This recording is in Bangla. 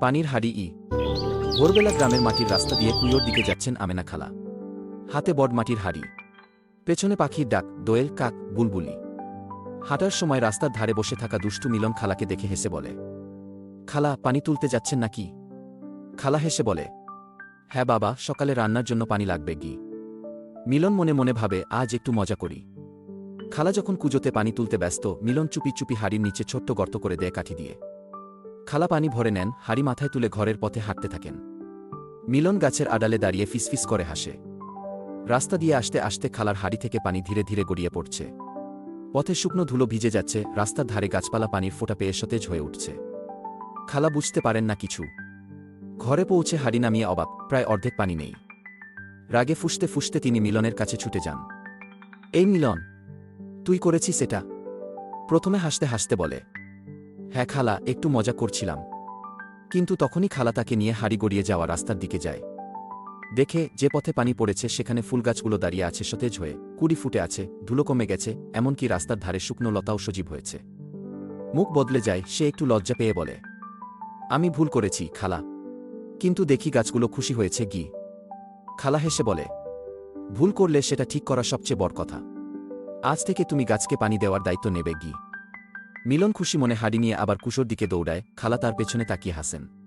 পানির হাড়ি ই। ভোরবেলা গ্রামের মাটির রাস্তা দিয়ে কুয়োর দিকে যাচ্ছেন আমেনা খালা। হাতে বড মাটির হাড়ি। পেছনে পাখির ডাক, দোয়েল, কাক, বুলবুলি। হাঁটার সময় রাস্তার ধারে বসে থাকা দুষ্টু মিলন খালাকে দেখে হেসে বলে, খালা, পানি তুলতে যাচ্ছেন নাকি? খালা হেসে বলে হ্যাঁ বাবা, সকালে রান্নার জন্য পানি লাগবে কি মিলন মনে মনে ভাবে, আজ একটু মজা করি। খালা যখন কুজোতে পানি তুলতে ব্যস্ত, মিলন চুপি চুপি হাড়ির নিচে ছোট্ট গর্ত করে দেয় কাঠি দিয়ে। খালা পানি ভরে নেন, হাড়ি মাথায় তুলে ঘরের পথে হাঁটতে থাকেন। মিলন গাছের আড়ালে দাঁড়িয়ে ফিসফিস করে হাসে। রাস্তা দিয়ে আসতে আসতে খালার হাড়ি থেকে পানি ধীরে ধীরে গড়িয়ে পড়ছে। পথে শুকনো ধুলো ভিজে যাচ্ছে, রাস্তার ধারে গাছপালা পানির ফোঁটা পেয়ে সতেজ হয়ে উঠছে। খালা বুঝতে পারেন না কিছু। ঘরে পৌঁছে হাড়ি নামিয়ে অবাক, প্রায় অর্ধেক পানি নেই। রাগে ফুসতে ফুসতে তিনি মিলনের কাছে ছুটে যান। এই মিলন, তুই করেছিস এটা? প্রথমে হাসতে হাসতে বলে হ্যাঁ খালা, একটু মজা করছিলাম। কিন্তু তখনই খালা তাকে নিয়ে হাড়ি গড়িয়ে যাওয়া রাস্তার দিকে যায়। দেখে যে পথে পানি পড়েছে, সেখানে ফুলগাছগুলো দাঁড়িয়ে আছে সতেজ হয়ে, কুড়ি ফুটে আছে, ধুলো কমে গেছে, এমনকি রাস্তার ধারে শুকনো লতাও সজীব হয়েছে। মুখ বদলে যায়, সে একটু লজ্জা পেয়ে বলে, আমি ভুল করেছি, খালা। কিন্তু দেখি গাছগুলো খুশি হয়েছে গি খালা হেসে বলে, ভুল করলে সেটা ঠিক করা সবচেয়ে বড় কথা। আজ থেকে তুমি গাছকে পানি দেওয়ার দায়িত্ব নেবে গি মিলন খুশি মনে হাড়ি নিয়ে আবার কুশোর দিকে দৌড়ায় খালা তার পেছনে তাকিয়ে হাসেন।